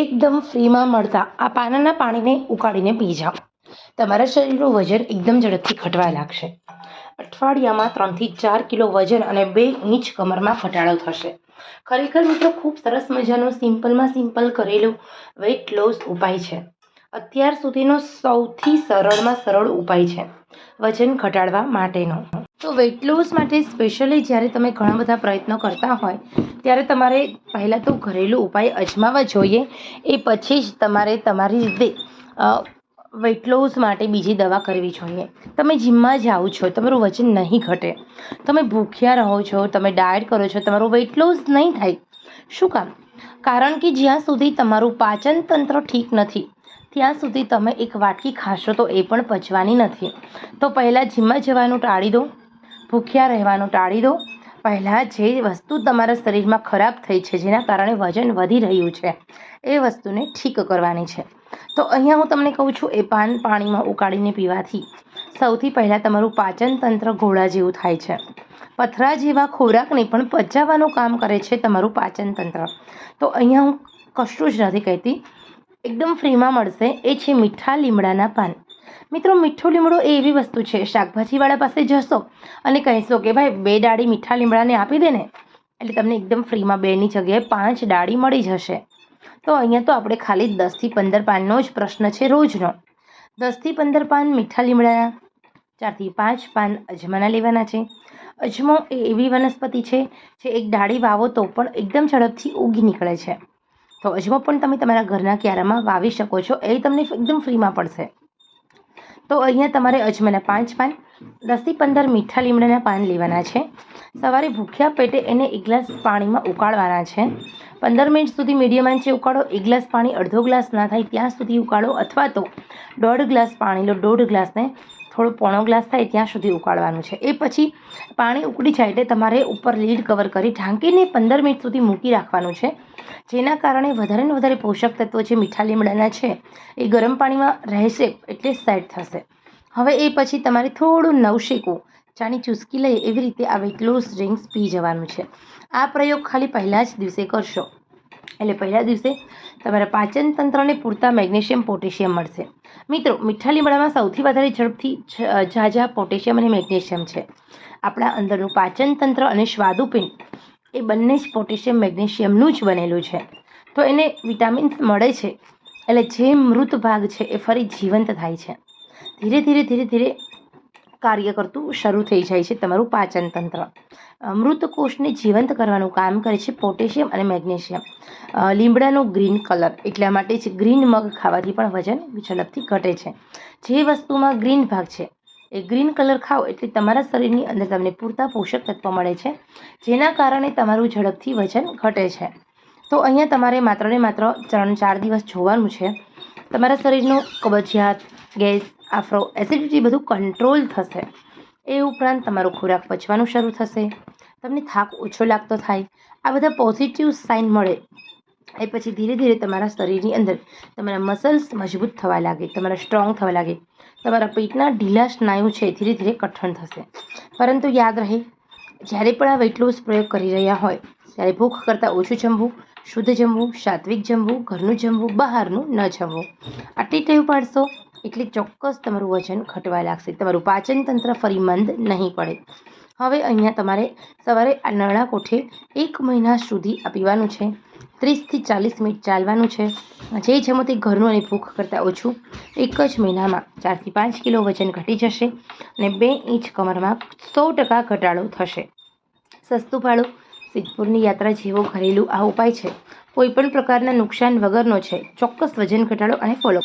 એકદમ ફ્રીમાં મળતા આ પાનાના પાણીને ઉકાળીને પી જાઓ. તમારા શરીરનું વજન એકદમ ઝડપથી ઘટવા લાગશે. અઠવાડિયામાં ત્રણથી ચાર કિલો વજન અને બે ઇંચ કમરમાં ઘટાડો થશે. ખરેખર મિત્રો, ખૂબ સરસ મજાનો, સિમ્પલમાં સિમ્પલ કરેલો વેઇટ લોસ ઉપાય છે. અત્યાર સુધીનો સૌથી સરળમાં સરળ ઉપાય છે વજન ઘટાડવા માટેનો. તો વેઇટ લોસ માટે સ્પેશિયલી જ્યારે તમે ઘણા બધા પ્રયત્નો કરતા હોય ત્યારે તમારે પહેલાં તો ઘરેલું ઉપાય અજમાવવા જોઈએ. એ પછી જ તમારે તમારી રીતે વેઇટ લોસ માટે બીજી દવા કરવી જોઈએ. તમે જીમમાં જાઓ છો, તમારું વજન નહીં ઘટે. તમે ભૂખ્યા રહો છો, તમે ડાયટ કરો છો, તમારું વેઇટ લોસ નહીં થાય. શું કામ? કારણ કે જ્યાં સુધી તમારું પાચન તંત્ર ઠીક નથી, ત્યાં સુધી તમે એક વાટકી ખાશો તો એ પણ પચવાની નથી. તો પહેલાં જીમમાં જવાનું ટાળી દો, ભૂખ્યા રહેવાનું ટાળી દો પહેલાં જે વસ્તુ તમારા શરીરમાં ખરાબ થઈ છે, જેના કારણે વજન વધી રહ્યું છે, એ વસ્તુને ઠીક કરવાની છે. તો અહીંયા હું તમને કહું છું, એ પાન પાણીમાં ઉકાળીને પીવાથી સૌથી પહેલાં તમારું પાચન તંત્ર ઘોડા જેવું થાય છે. પથરા જેવા ખોરાકને પણ પચાવવાનું કામ કરે છે તમારું પાચન તંત્ર. તો અહીંયા હું કશું જ નથી કહેતી. એકદમ ફ્રીમાં મળશે, એ છે મીઠા લીમડાના પાન. મિત્રો, મીઠો લીમડો એ એવી વસ્તુ છે, શાકભાજીવાળા પાસે જશો અને કહીશો કે ભાઈ, બે ડાળી મીઠા લીમડાને આપી દે ને, એટલે તમને એકદમ ફ્રીમાં બેની જગ્યાએ પાંચ ડાળી મળી જશે. તો અહીંયા તો આપણે ખાલી દસથી પંદર પાનનો જ પ્રશ્ન છે રોજનો. દસથી પંદર પાન મીઠા લીમડાના ચારથી પાંચ પાન અજમાના લેવાના છે. અજમો એ એવી વનસ્પતિ છે, જે એક ડાળી વાવો તો પણ એકદમ ઝડપથી ઉગી નીકળે છે. તો અજમો પણ તમે તમારા ઘરના ક્યારામાં વાવી શકો છો, એ તમને એકદમ ફ્રીમાં પડશે. તો અહીંયા તમારે અજમાના પાંચ પાન, દસથી પંદર મીઠા લીમડાના પાન લેવાના છે. સવારે ભૂખ્યા પેટે એને એક ગ્લાસ પાણીમાં ઉકાળવાના છે. પંદર મિનિટ સુધી મીડિયમ આંચે ઉકાળો, એક ગ્લાસ પાણી અડધો ગ્લાસ ના થાય ત્યાં સુધી ઉકાળો અથવા તો દોઢ ગ્લાસ પાણી લો, દોઢ ગ્લાસને થોડો પોણો ગ્લાસ થાય ત્યાં સુધી ઉકાળવાનું છે. એ પછી પાણી ઉકળી જાય એટલે તમારે ઉપર લીડ કવર કરી ઢાંકીને પંદર મિનિટ સુધી મૂકી રાખવાનું છે. જેના કારણે વધારે ને વધારે પોષક તત્વો જે મીઠા લીમડાના છે એ ગરમ પાણીમાં રહેશે એટલે સેટ થશે. હવે એ પછી તમારે થોડું નવશેકું ચાની ચૂસકી લઈએ એવી રીતે આ વેટ લોસ ડ્રિંક્સ પી જવાનું છે. આ પ્રયોગ ખાલી પહેલાં જ દિવસે કરશો. એટલે પહેલા દિવસે તમારા પાચન તંત્રને પૂરતા મેગ્નેશિયમ, પોટેશિયમ મળશે. મિત્રો, મીઠા લીમડામાં સૌથી વધારે ઝડપથી ઝાઝા પોટેશિયમ અને મેગ્નેશિયમ છે. આપણા અંદરનું પાચન તંત્ર અને સ્વાદુપિંડ એ બંને જ પોટેશિયમ, મેગ્નેશિયમનું જ બનેલું છે. તો એને વિટામિન્સ મળે છે. એટલે જે મૃત ભાગ છે એ ફરી જીવંત થાય છે. ધીરે ધીરે ધીરે ધીરે કાર્ય કરતું શરૂ થઈ જાય છે તમારું પાચન તંત્ર. મૃતકોષને જીવંત કરવાનું કામ કરે છે પોટેશિયમ અને મેગ્નેશિયમ. લીમડાનો ગ્રીન કલર એટલા માટે જ ગ્રીન મગ ખાવાથી પણ વજન ઝડપથી ઘટે છે. જે વસ્તુમાં ગ્રીન ભાગ છે, એ ગ્રીન કલર ખાઓ એટલે તમારા શરીરની અંદર તમને પૂરતા પોષક તત્વો મળે છે, જેના કારણે તમારું ઝડપથી વજન ઘટે છે. તો અહીંયા તમારે માત્ર ને માત્ર ત્રણ ચાર દિવસ જોવાનું છે. તમારા શરીરનું કબજિયાત, ગેસ આફ્રો એસિડિટી બધું કંટ્રોલ થશે. એ ઉપરાંત તમારો ખોરાક પચવાનું શરૂ થશે. તમને થાક ઓછો લાગતો થાય. આ બધા પોઝિટિવ સાઇન મળે. એ પછી ધીરે ધીરે તમારા શરીરની અંદર તમારા મસલ્સ મજબૂત થવા લાગે, તમારા સ્ટ્રોંગ થવા લાગે. તમારા પેટના ઢીલા સ્નાયુ છે ધીરે ધીરે કઠણ થશે. પરંતુ યાદ રહે, જ્યારે પણ આ વેટ લોસ પ્રયોગ કરી રહ્યા હોય, ત્યારે ભૂખ કરતાં ઓછું જમવું, શુદ્ધ જમવું, સાત્વિક જમવું, ઘરનું જમવું, બહારનું ન જમવું. આટલી ટેવ પાડશો? એટલે ચોક્કસ તમારું વજન ઘટવા લાગશે. તમારું પાચન તંત્ર ફરી મંદ નહીં પડે. હવે અહીંયા તમારે સવારે આ નળા કોઠે એક મહિના સુધી આ પીવાનું છે. ત્રીસથી ચાલીસ મિનિટ ચાલવાનું છે. જે જમો તે ઘરનું અને ભૂખ કરતાં ઓછું, એક જ મહિનામાં ચારથી પાંચ કિલો વજન ઘટી જશે અને બે ઇંચ કમરમાં સો ટકા ઘટાડો થશે. સસ્તું ભાડું, સિદ્ધપુરની યાત્રા જેવો ઘરેલું આ ઉપાય છે. કોઈપણ પ્રકારના નુકસાન વગરનો છે. ચોક્કસ વજન ઘટાડો અને ફોલો